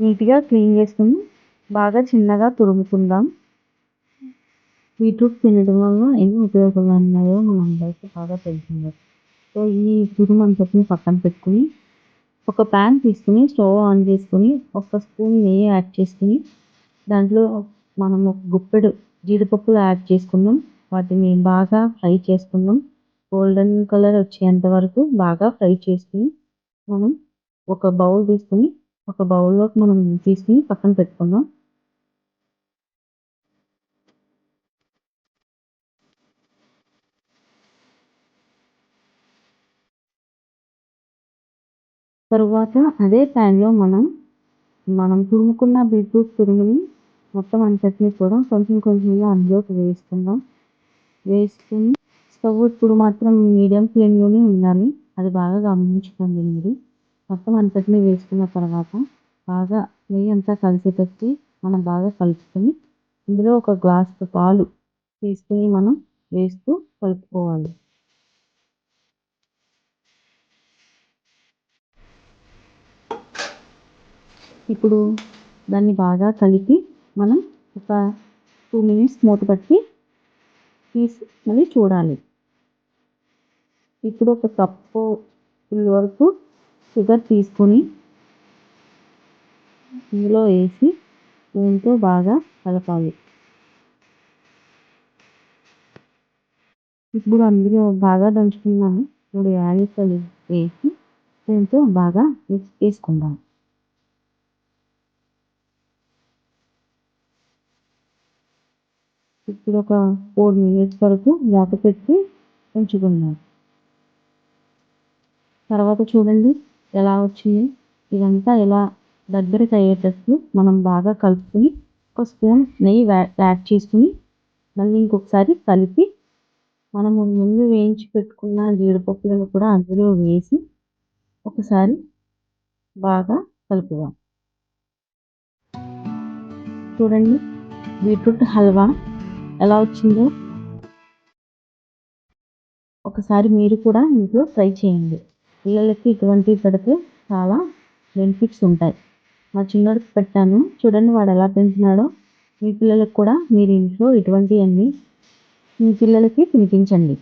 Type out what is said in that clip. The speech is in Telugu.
నీట్గా క్లీన్ చేసుకుని బాగా చిన్నగా తురుముకుందాం. బీట్రూట్ తినడం వల్ల ఎన్ని ఉపయోగాలు ఉన్నాయో మనందరికీ బాగా తెలిసిందే. సో ఈ తురుము అంతటిని పక్కన పెట్టుకుని ఒక ప్యాన్ తీసుకుని స్టవ్ ఆన్ చేసుకుని ఒక స్పూన్ నెయ్యి యాడ్ చేసుకుని దాంట్లో మనం ఒక గుప్పెడు జీడిపప్పులు యాడ్ చేసుకుందాం. వాటిని బాగా ఫ్రై చేసుకుందాం. గోల్డెన్ కలర్ వచ్చేంత వరకు బాగా ఫ్రై చేసుకుని మనం ఒక బౌల్ తీసుకుని ఒక బౌల్లోకి మనం తీసి పక్కన పెట్టుకుందాం. తరువాత అదే ప్యాన్లో మనం మనం తురుముకున్న బీట్రూట్ తురుముని మొత్తం అంతటిని కూడా కొంచెం కొంచెంగా అందులోకి వేసుకుందాం వేసుకుని స్టవ్ ఇప్పుడు మాత్రం మీడియం ఫ్లేమ్లోనే ఉండాలి. అది బాగా గమనించుకోండి మీరు. మొత్తం అంతటిని వేసుకున్న తర్వాత బాగా నెయ్యి అంతా కలిసేటట్టు మనం బాగా కలుపుకొని ఇందులో ఒక గ్లాసు పాలు తీసుకుని మనం వేస్తూ కలుపుకోవాలి. ఇప్పుడు దాన్ని బాగా కలిపి మనం ఒక టూ మినిట్స్ మూత పట్టి తీసి మళ్ళీ చూడాలి. ఇప్పుడు ఒక కప్పు వరకు షుగర్ తీసుకొని ఇందులో వేసి నూనెతో బాగా కలపాలి. ఇప్పుడు అందులో బాగా దంచుకున్నాము ఇప్పుడు యాలకులు వేసి దీంతో బాగా మిక్స్ చేసుకుందాం. ఇప్పుడు ఒక ఫోర్ మినిట్స్ వరకు మూత పెట్టి ఉంచుకుందాం. తర్వాత చూడండి ఎలా వచ్చింది? ఇదంతా ఎలా దగ్గరికి అయ్యేటట్టు మనం బాగా కలుపుకొని ఒక స్పూన్ నెయ్యి యాడ్ చేసుకుని మళ్ళీ ఇంకొకసారి కలిపి మనము ముందు వేయించి పెట్టుకున్న జీడిపప్పులను కూడా అందులో వేసి ఒకసారి బాగా కలుపుదాం. చూడండి బీట్రూట్ హల్వా ఎలా వచ్చిందో. ఒకసారి మీరు కూడా ఇంట్లో ట్రై చేయండి. పిల్లలకి ఇటువంటివి పెడితే చాలా బెనిఫిట్స్ ఉంటాయి. మా చిన్నోడికి పెట్టాను. చూడండి వాడు ఎలా తింటున్నాడో. మీ పిల్లలకు కూడా మీరు ఇంట్లో ఇటువంటివన్నీ మీ పిల్లలకి తినిపించండి.